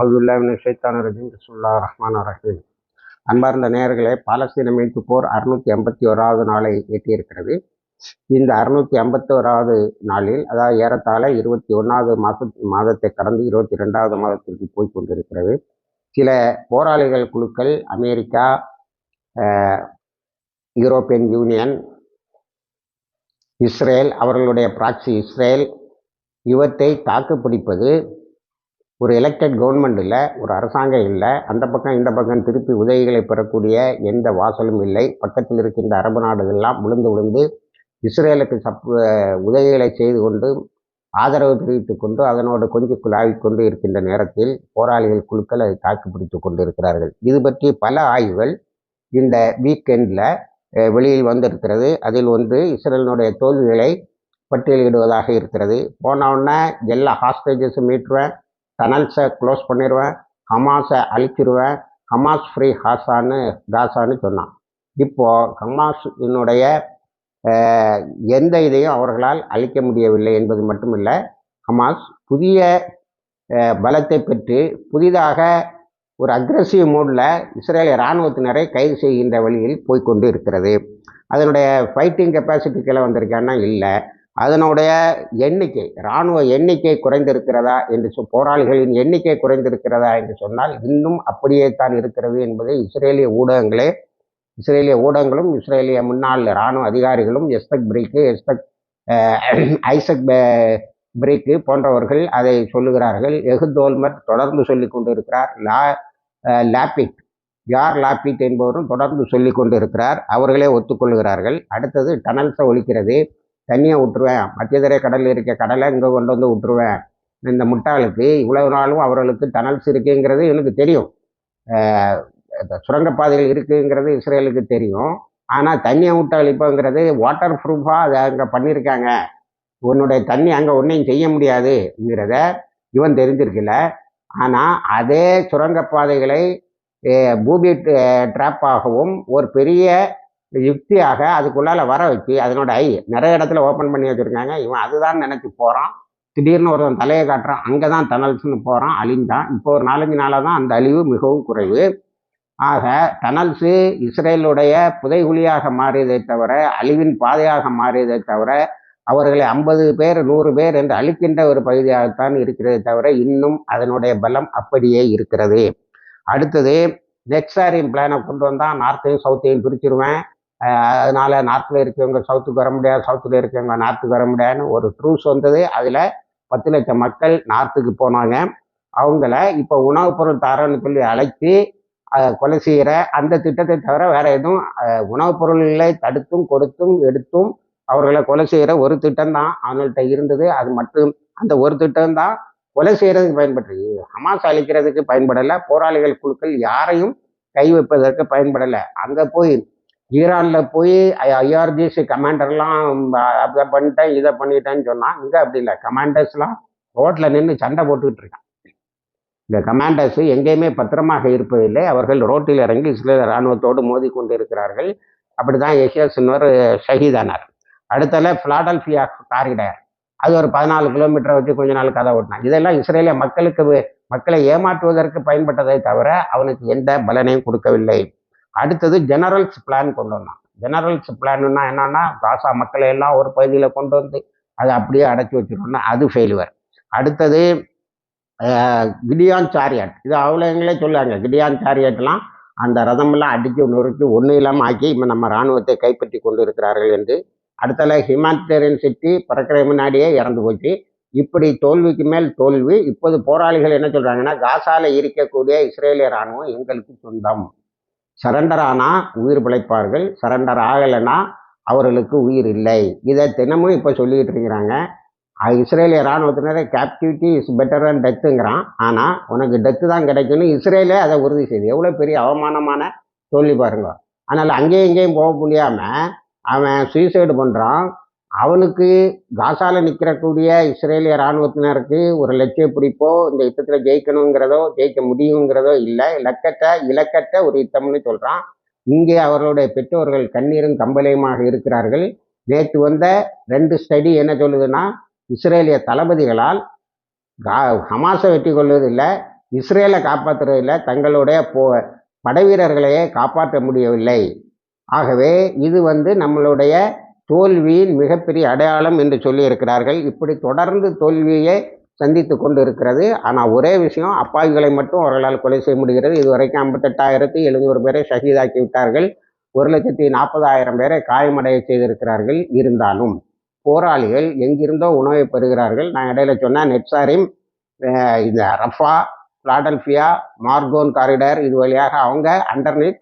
அவுதுல்லாமின் ஷைத்தான ரஜீம். பிஸ்முல்லா ரஹ்மான் ரஹீம். அன்பார்ந்த நேயர்களே பாலஸ்தீன மீட்பு போர் அறுநூத்தி ஐம்பத்தி ஓராவது நாளை எட்டியிருக்கிறது. இந்த அறுநூத்தி ஐம்பத்தி ஓராவது நாளில் அதாவது ஏறத்தாழ இருபத்தி ஒன்றாவது மாத மாதத்தை கடந்து இருபத்தி ரெண்டாவது மாதத்திற்கு போய் கொண்டிருக்கிறது. சில போராளிகள் குழுக்கள் அமெரிக்கா யூரோப்பியன் யூனியன் இஸ்ரேல் அவர்களுடைய பிராக்சி இஸ்ரேல் இவற்றை தாக்குப்பிடிப்பது ஒரு எலெக்டட் கவர்மெண்ட் இல்லை ஒரு அரசாங்கம் இல்லை அந்த பக்கம் இந்த பக்கம் திருப்பி உதவிகளை பெறக்கூடிய எந்த வாசலும் இல்லை. பக்கத்தில் இருக்கின்ற அரபு நாடுகள்லாம் விழுந்து விழுந்து இஸ்ரேலுக்கு சப் உதவிகளை செய்து கொண்டு ஆதரவு தெரிவித்து கொண்டு அதனோடு கொஞ்சம் குழாவிக் கொண்டு இருக்கின்ற நேரத்தில் போராளிகள் குழுக்கள் அதை தாக்குப்பிடித்து கொண்டு இருக்கிறார்கள் இது பற்றி பல ஆய்வுகள் இந்த வீக்கெண்டில் வெளியில் வந்திருக்கிறது. அதில் ஒன்று இஸ்ரேலினுடைய தோல்விகளை பட்டியலிடுவதாக இருக்கிறது. போன உடனே எல்லா ஹாஸ்டேஜஸும் மீட்டுருவேன் டனல்ஸை க்ளோஸ் பண்ணிடுவேன் ஹமாஸை அழிச்சிருவேன் ஹமாஸ் ஃப்ரீ ஹாசான்னு காசான்னு சொன்னான். இப்போது ஹமாஸினுடைய எந்த இதையும் அவர்களால் அழிக்க முடியவில்லை என்பது மட்டுமில்லை ஹமாஸ் புதிய பலத்தை பெற்று புதிதாக ஒரு அக்ரஸிவ் மோடில் இஸ்ரேலிய இராணுவத்தினரை கைது செய்கின்ற வழியில் போய்கொண்டு இருக்கிறது. அதனுடைய ஃபைட்டிங் கெப்பாசிட்டிக்கெல்லாம் வந்திருக்கான்னா இல்லை. அதனுடைய எண்ணிக்கை இராணுவ எண்ணிக்கை குறைந்திருக்கிறதா என்று சொ போராளிகளின் எண்ணிக்கை குறைந்திருக்கிறதா என்று சொன்னால் இன்னும் அப்படியே தான் இருக்கிறது என்பதை இஸ்ரேலிய ஊடகங்களே இஸ்ரேலிய ஊடகங்களும் இஸ்ரேலிய முன்னாள் இராணுவ அதிகாரிகளும் எஸ்தக் பிரேக்கு எஸ்தக் ஐசக் பிரேக்கு போன்றவர்கள் அதை சொல்லுகிறார்கள். எஹுதோல்மர் தொடர்ந்து சொல்லி கொண்டு இருக்கிறார் லா லாபிட் யார் லாபிட் என்பவரும் தொடர்ந்து சொல்லி கொண்டு இருக்கிறார் அவர்களே ஒத்துக்கொள்கிறார்கள். அடுத்தது டனல்ஸை ஒழிக்கிறது. தண்ணியை விட்டுருவேன். மத்தியதரை கடலில் இருக்க கடலை இங்கே கொண்டு வந்து விட்டுருவேன். இந்த முட்டாளுக்கு இவ்வளவு நாளும் அவர்களுக்கு டனல்ஸ் இருக்குங்கிறது எனக்கு தெரியும். சுரங்கப்பாதைகள் இருக்குங்கிறது இஸ்ரேலுக்கு தெரியும். ஆனால் தண்ணியை விட்டு அழிப்போங்கிறது வாட்டர் ப்ரூஃபாக அதை அங்கே பண்ணியிருக்காங்க உன்னுடைய தண்ணி அங்கே ஒன்றையும் செய்ய முடியாதுங்கிறத இவன் தெரிஞ்சிருக்கல. ஆனால் அதே சுரங்கப்பாதைகளை பூபி ட்ராப்பாகவும் ஒரு பெரிய யுக்தியாக அதுக்குள்ளால வர வச்சு அதனோட ஐ நிறைய இடத்துல ஓப்பன் பண்ணி வச்சுருக்காங்க. இவன் அதுதான் நினச்சி போகிறான் திடீர்னு ஒருத்தன் தலையை காட்டுறான். அங்கே தான் டனல்ஸ்னு போகிறான் அழிஞ்சான் இப்போ ஒரு நாலஞ்சு நாளாக தான் அந்த அழிவு மிகவும் குறைவு. ஆக டனல்ஸு இஸ்ரேலுடைய புதைகுழியாக மாறியதை தவிர அழிவின் பாதையாக மாறியதை தவிர அவர்களை ஐம்பது பேர் நூறு பேர் என்று அழிக்கின்ற ஒரு பகுதியாகத்தான் இருக்கிறதே தவிர இன்னும் அதனுடைய பலம் அப்படியே இருக்கிறது. அடுத்தது நெக்ஸாரியம் பிளானை கொண்டு வந்தால் நார்த்தையும் சவுத்தையும் பிரிச்சிருவேன். அதனால நார்த்தில் இருக்கவங்க சவுத்துக்கு வர முடியாது சவுத்தில் இருக்கவங்க நார்த்துக்கு வர முடியாதுன்னு ஒரு ட்ரூஸ் வந்தது. அதில் பத்து லட்சம் மக்கள் நார்த்துக்கு போனாங்க. அவங்கள இப்போ உணவுப் பொருள் தரேன்னு சொல்லி அழைத்து கொலை செய்கிற அந்த திட்டத்தை தவிர வேறு எதுவும் உணவுப் பொருள்களை தடுத்தும் கொடுத்தும் எடுத்தும் அவர்களை கொலை செய்கிற ஒரு திட்டம் தான் அவங்கள்ட்ட இருந்தது. அது மட்டும் அந்த ஒரு திட்டம் தான் கொலை செய்கிறதுக்கு பயன்படுறது ஹமாஸ் அழிக்கிறதுக்கு பயன்படலை. போராளிகள் குழுக்கள் யாரையும் கை வைப்பதற்கு பயன்படலை. அங்கே போய் ஈரானில் போய் ஐஆர்ஜிசி கமாண்டர்லாம் அதை பண்ணிட்டேன் இதை பண்ணிட்டேன்னு சொன்னால் இங்கே அப்படி இல்லை. கமாண்டர்ஸ்லாம் ரோட்டில் நின்று சண்டை போட்டுக்கிட்டு இருக்கான் இந்த கமாண்டர்ஸ் எங்கேயுமே பத்திரமாக இருப்பதில்லை. அவர்கள் ரோட்டில் இறங்கி சில இராணுவத்தோடு மோதி கொண்டு இருக்கிறார்கள் அப்படி தான் யஷியாசின்வர் ஷஹீதானார். அடுத்தல ஃபிலாடல்ஃபியா காரிடர் அது ஒரு பதினாலு கிலோமீட்டரை வச்சு கொஞ்ச நாள் கதை ஓட்டினான். இதெல்லாம் இஸ்ரேலிய மக்களுக்கு மக்களை ஏமாற்றுவதற்கு பயன்பட்டதை தவிர அவனுக்கு எந்த பலனையும் கொடுக்கவில்லை. அடுத்தது ஜெனரல்ஸ் பிளான் கொண்டு வந்தான். ஜெனரல்ஸ் பிளான்னா என்னன்னா காசா மக்களை எல்லாம் ஒரு பகுதியில் கொண்டு வந்து அதை அப்படியே அடைச்சி வச்சிருக்கோம்னா அது ஃபெயிலுவர் அடுத்தது கிடியான் சாரியாட் இது அவங்களே சொல்லுவாங்க கிடியான் சாரியட்லாம் அந்த ரதமெல்லாம் அடித்து நொறுக்கி ஒன்றும் இல்லாமல் ஆக்கி இப்போ நம்ம இராணுவத்தை கைப்பற்றி கொண்டு இருக்கிறார்கள் என்று அடுத்தல ஹிமானிட்டேரியன் சிட்டி பிறக்கிற முன்னாடியே இறந்து போச்சு. இப்படி தோல்விக்கு மேல் தோல்வி இப்போது போராளிகள் என்ன சொல்கிறாங்கன்னா காசால இருக்கக்கூடிய இஸ்ரேலிய இராணுவம் எங்களுக்கு சொந்தம். சரண்டர் ஆனால் உயிர் பிழைப்பார்கள் சரண்டர் ஆகலைன்னா அவர்களுக்கு உயிர் இல்லை. இதை தினமும் இப்போ சொல்லிக்கிட்டு இருக்கிறாங்க. இஸ்ரேலிய இராணுவத்தினரை கேப்டிவிட்டி இஸ் பெட்டர் அண்ட் டெத்துங்கிறான் ஆனால் உனக்கு டெத்து தான் கிடைக்கும்னு இஸ்ரேலே அதை உறுதி செய்யுது எவ்வளோ பெரிய அவமானமான தோல்வி பாருங்க. அதனால் அங்கேயும் இங்கேயும் போக முடியாமல் அவன் சூசைடு பண்ணுறான் அவனுக்கு காசால நிற்கிறக்கூடிய இஸ்ரேலிய இராணுவத்தினருக்கு ஒரு லட்சிய பிடிப்போ இந்த யுத்தத்தில் ஜெயிக்கணுங்கிறதோ ஜெயிக்க முடியுங்கிறதோ இல்லை. இலக்கற்ற இலக்கற்ற ஒரு யுத்தம்னு சொல்கிறான் இங்கே அவர்களுடைய பெற்றோர்கள் கண்ணீரும் கம்பளையுமாக இருக்கிறார்கள். நேற்று வந்த ரெண்டு ஸ்டடி என்ன சொல்லுதுன்னா இஸ்ரேலிய தளபதிகளால் ஹமாஸை வெற்றி கொள்வதில்லை இஸ்ரேலை காப்பாற்றுறதில் தங்களுடைய போ படைவீரர்களையே காப்பாற்ற முடியவில்லை. ஆகவே இது வந்து நம்மளுடைய தோல்வியின் மிகப்பெரிய அடையாளம் என்று சொல்லியிருக்கிறார்கள். இப்படி தொடர்ந்து தோல்வியை சந்தித்து கொண்டு இருக்கிறது ஆனால் ஒரே விஷயம் அப்பாவிகளை மட்டும் அவர்களால் கொலை செய்ய முடிகிறது. இதுவரைக்கும் ஐம்பத்தெட்டாயிரத்தி எழுநூறு பேரை ஷஹீதாக்கி விட்டார்கள். ஒரு லட்சத்தி நாற்பதாயிரம் பேரை காயமடைய செய்திருக்கிறார்கள். இருந்தாலும் போராளிகள் எங்கிருந்தோ உணவை பெறுகிறார்கள். நான் இடையில சொன்ன நெட்சாரிம் இந்த ரஃபா பிளாடல்ஃபியா மார்கோன் காரிடார் இது வழியாக அவங்க அண்டர்நெட்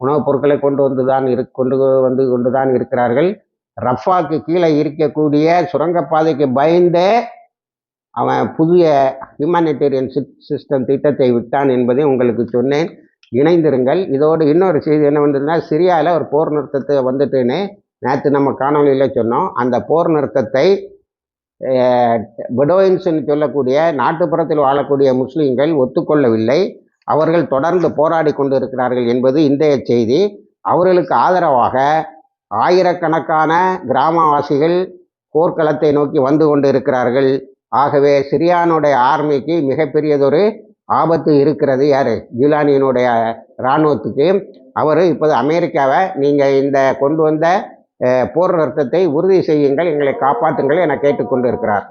உணவுப் பொருட்களை கொண்டு வந்து தான் இரு கொண்டு வந்து கொண்டு தான் இருக்கிறார்கள். ரஃபாக்கு கீழே இருக்கக்கூடிய சுரங்கப்பாதைக்கு பயந்தே அவன் புதிய ஹியூமானிட்டேரியன் சிஸ்டம் திட்டத்தை விட்டான் என்பதை உங்களுக்கு சொன்னேன். இணைந்திருங்கள். இதோடு இன்னொரு செய்தி என்ன வந்ததுன்னா சிரியாவில் ஒரு போர் நிறுத்தத்தை வந்துட்டுன்னு நேற்று நம்ம காணொலியில் சொன்னோம். அந்த போர் நிறுத்தத்தை பெடோயின்ஸ்னு சொல்லக்கூடிய நாட்டுப்புறத்தில் வாழக்கூடிய முஸ்லீம்கள் ஒத்துக்கொள்ளவில்லை. அவர்கள் தொடர்ந்து போராடி கொண்டு இருக்கிறார்கள் என்பது இன்றைய செய்தி. அவர்களுக்கு ஆதரவாக ஆயிரக்கணக்கான கிராமவாசிகள் போர்க்களத்தை நோக்கி வந்து கொண்டு இருக்கிறார்கள் ஆகவே சிரியானுடைய ஆர்மிக்கு மிகப்பெரியதொரு ஆபத்து இருக்கிறது யார்? ஜூலானியினுடைய இராணுவத்துக்கு. அவர் இப்போது அமெரிக்காவை நீங்கள் இந்த கொண்டு வந்த போர் நிறுத்தத்தை உறுதி செய்யுங்கள் எங்களை காப்பாற்றுங்கள் என கேட்டுக்கொண்டு இருக்கிறார்